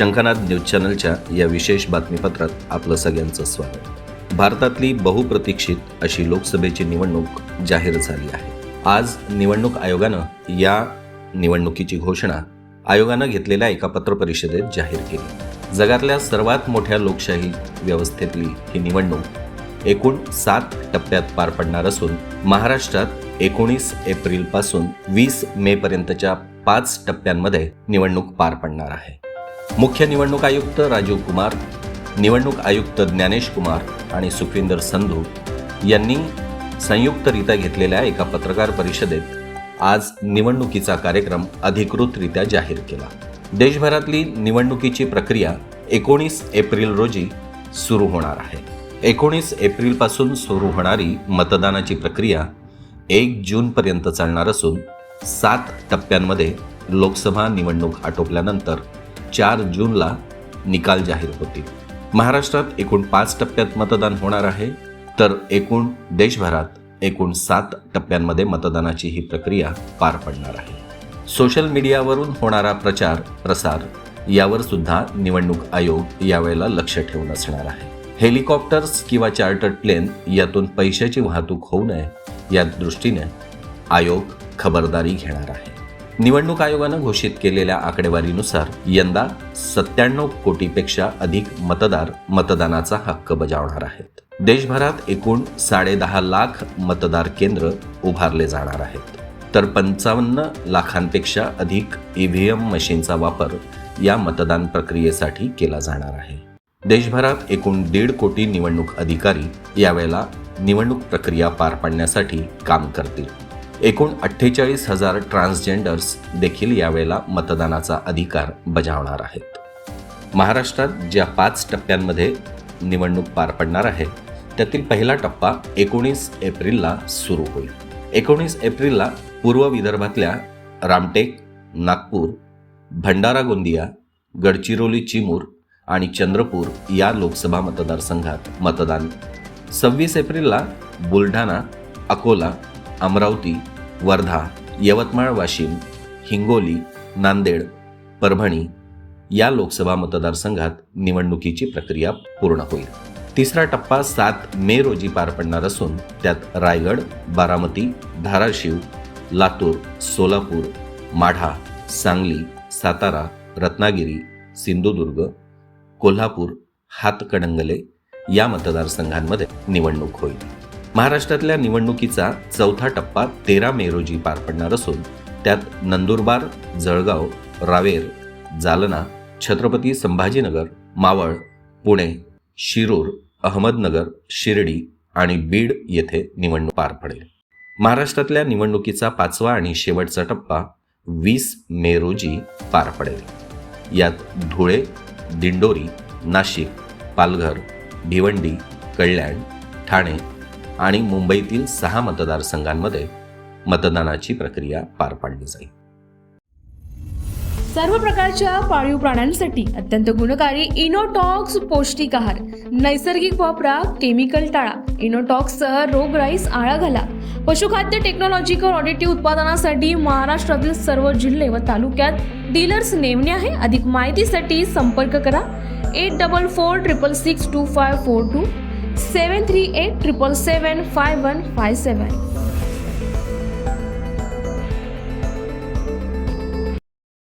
शंखनाद न्यूज चॅनलच्या या विशेष बातमीपत्रात आपलं सगळ्यांचं स्वागत. भारतातली बहुप्रतीक्षित अशी लोकसभेची निवडणूक जाहीर झाली आहे. आज निवडणूक आयोगानं या निवडणुकीची घोषणा आयोगानं घेतलेल्या एका पत्रपरिषदेत जाहीर केली. जगातल्या सर्वात मोठ्या लोकशाही व्यवस्थेतली ही निवडणूक एकूण सात टप्प्यात पार पडणार असून महाराष्ट्रात एकोणीस एप्रिलपासून वीस मे पर्यंतच्या पाच टप्प्यांमध्ये निवडणूक पार पडणार आहे. मुख्य निवडणूक आयुक्त राजीव कुमार निवडणूक आयुक्त ज्ञानेश कुमार आणि सुखविंदर संधू यांनी संयुक्तरित्या घेतलेल्या एका पत्रकार परिषदेत आज निवडणुकीचा कार्यक्रम अधिकृतरित्या जाहीर केला. देशभरातली निवडणुकीची प्रक्रिया एकोणीस एप्रिल रोजी सुरू होणार आहे. एकोणीस एप्रिलपासून सुरू होणारी मतदानाची प्रक्रिया एक जूनपर्यंत चालणार असून सात टप्प्यांमध्ये लोकसभा निवडणूक आटोपल्यानंतर चार जूनला निकाल जाहीर होतील. महाराष्ट्रात एकूण पाच टप्प्यात मतदान होणार आहे तर एकूण देशभरात एकूण सात टप्प्यांमध्ये मतदानाची ही प्रक्रिया पार पडणार आहे. सोशल मीडियावरून होणारा प्रचार प्रसार यावर सुद्धा निवडणूक आयोग यावेळेला लक्ष ठेवून असणार आहे. हेलिकॉप्टर्स किंवा चार्टर्ड प्लेन यातून पैशाची वाहतूक होऊ नये या दृष्टीने आयोग खबरदारी घेणार आहे. निवडणूक आयोगानं घोषित केलेल्या आकडेवारीनुसार यंदा सत्त्याण्णव कोटीपेक्षा अधिक मतदार मतदानाचा हक्क बजावणार आहेत. देशभरात एकूण साडेदहा लाख मतदार केंद्र उभारले जाणार आहेत. तर पंचावन्न लाखांपेक्षा अधिक ईव्हीएम मशीनचा वापर या मतदान प्रक्रियेसाठी केला जाणार आहे. देशभरात एकूण दीड कोटी निवडणूक अधिकारी यावेळेला निवडणूक प्रक्रिया पार पाडण्यासाठी काम करतील. एकूण अठ्ठेचाळीस हजार ट्रान्सजेंडर्स देखील यावेळेला मतदानाचा अधिकार बजावणार आहेत. महाराष्ट्रात ज्या पाच टप्प्यांमध्ये निवडणूक पार पडणार आहे त्यातील पहिला टप्पा एकोणीस एप्रिलला सुरू होईल. एकोणीस एप्रिलला पूर्व विदर्भातल्या रामटेक नागपूर भंडारा गोंदिया गडचिरोली चिमूर आणि चंद्रपूर या लोकसभा मतदारसंघात मतदान. सव्वीस एप्रिलला बुलढाणा अकोला अमरावती वर्धा यवतमाळ वाशिम हिंगोली नांदेड परभणी या लोकसभा मतदारसंघात निवडणुकीची प्रक्रिया पूर्ण होईल. तिसरा टप्पा सात मे रोजी पार पडणार असून त्यात रायगड बारामती धाराशिव लातूर सोलापूर माढा सांगली सातारा रत्नागिरी सिंधुदुर्ग कोल्हापूर हातकणंगले या मतदारसंघांमध्ये निवडणूक होईल. महाराष्ट्रातल्या निवडणुकीचा चौथा टप्पा तेरा मे रोजी पार पडणार असून त्यात नंदुरबार जळगाव रावेर जालना छत्रपती संभाजीनगर मावळ पुणे शिरूर अहमदनगर शिर्डी आणि बीड येथे निवडणूक पार पडेल. महाराष्ट्रातल्या निवडणुकीचा पाचवा आणि शेवटचा टप्पा वीस मे रोजी पार पडेल. यात धुळे दिंडोरी नाशिक पालघर भिवंडी कल्याण ठाणे आणि मुंबईतील सहा मतदारसंघांमध्ये मतदानाची प्रक्रिया पार पाडली जाईल. सर्व प्रकारच्या पाळीव प्राण्यांसाठी अत्यंत गुणकारी इनोटॉक्स पौष्टिक आहार नैसर्गिक वापरा केमिकल टाळा. इनोटॉक्ससह रोगराईस आळा घाला. पशुखाद्य टेक्नॉलॉजिकल ऑडिटिव्ह उत्पादनासाठी महाराष्ट्रातील सर्व जिल्हे व तालुक्यात डीलर्स नेमणे आहे. अधिक माहितीसाठी संपर्क करा. Eight double four triple six two five four two. Seven three eight triple seven five one five seven